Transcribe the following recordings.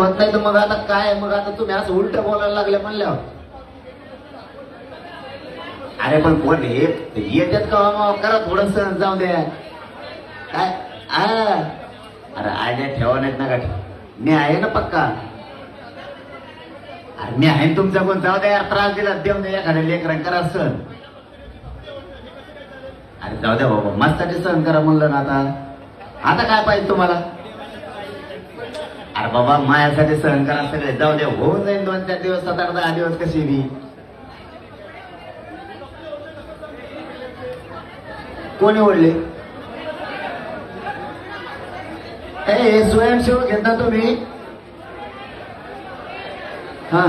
होत नाही तर मग आता काय? मग आता तुम्ही असं उलट बोलायला लागले म्हणल्यावर. अरे पण कोण हे? येतात का? मामा करा थोडस जाऊ द्या. काय? आ, अरे आयडिया ठेवा नाहीत ना का मी आहे ना पक्का. अरे मी आहे ना तुमचा कोण जाऊ द्या यार त्रास दिला. देऊ द्या एखाद्या लेकरां करा सण. अरे जाऊ द्या बाबा. मस्ताचे सहन करा म्हणलं ना आता. आता काय पाहिजे तुम्हाला? अरे बाबा मायासाठी सहन करा सगळे. जाऊ द्या होऊन जाईल दोन चार दिवस सात आठ दहा दिवस कशी बी. कोणी ओढले? ए हे स्वयंसेवक घेता तुम्ही? हा.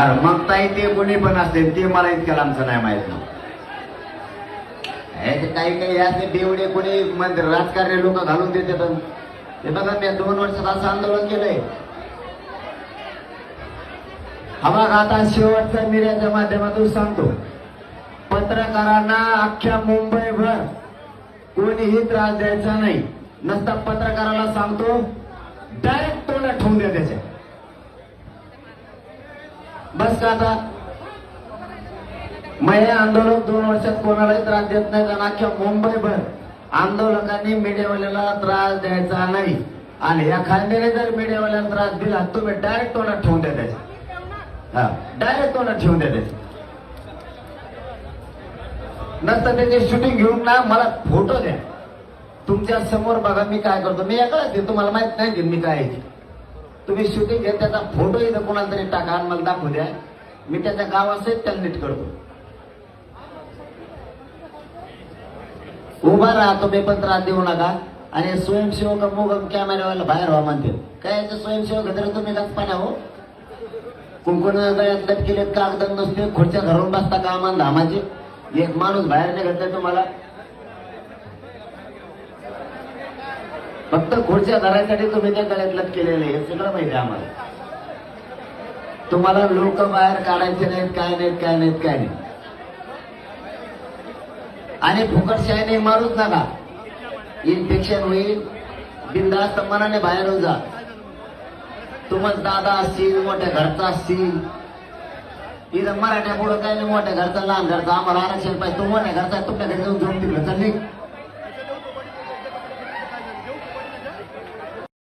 अरे मग ताई ते कोणी पण असते ते मला इतक्या लांबचं नाही माहीत ना. काही काही असे बेवडे कोणी मंदिर राजकारणी लोक घालून देतात. हे बघा मी दोन वर्षात असं आंदोलन केलंय. हा बघ आता शेवटचा मीडियाच्या माध्यमातून सांगतो. पत्रकारांना अख्ख्या मुंबईभर कोणीही त्रास द्यायचा नाही. नसता पत्रकाराला सांगतो डायरेक्ट तोंडात ठेवून द्या त्याच्या. बस का आता? मग हे आंदोलन दोन वर्षात कोणालाही त्रास देत नाही कारण अख्ख्या मुंबईभर आंदोलकांनी मीडियावाल्याला त्रास द्यायचा नाही. आणि या खांद्याने जर मीडियावाल्याला त्रास दिला तुम्ही डायरेक्ट तोंडात ठेवून द्या त्याच्या हा डायरेक्ट तोंडात ठेवून द्या त्याच्या नंतर त्याची शूटिंग घेऊन ना मला फोटो द्या. तुमच्यासमोर बघा मी काय करतो. मी एकच तुम्हाला माहीत नाही की मी काय तुम्ही शूटिंग घेत त्याचा फोटो इथं कोणाला तरी टाका आणि मला दाखवू द्या. मी त्याच्या गावासहित त्याला नीट करतो. उभा राहा तुम्ही पण त्रास देऊ नका. आणि स्वयंसेवक मुग कॅमेरावाला बाहेर व्हा म्हणते. काय याचे स्वयंसेवक तर तुम्ही पाण्या हो. कुंकण गळ्यात लटकेले कागद नसते खुर्च्या घरून बसता कामान धामाचे. एक माणूस बाहेर निघत तुम्हाला. फक्त खुर्च्या घरासाठी तुम्ही त्या गळ्यात लटकेलेले हे सगळं माहिती आहे आम्हाला. तुम्हाला लोक बाहेर काढायचे नाहीत काय नाहीत काय नाहीत काय नाही आणि फुकटशाहीने मारूच नका. इन्फेक्शन होईल बिंदास्त मनाने बाहेर जा. तुमच दादा असतील मोठ्या घरचा असतील इथं मराठ्या पुढं काय नाही मोठ्या घरचा लहान घरचा आम्हाला आरक्षण पाहिजे. तू मोठ्या घरचा तुमच्या घरी जाऊन झोपतील तिकडे चालली.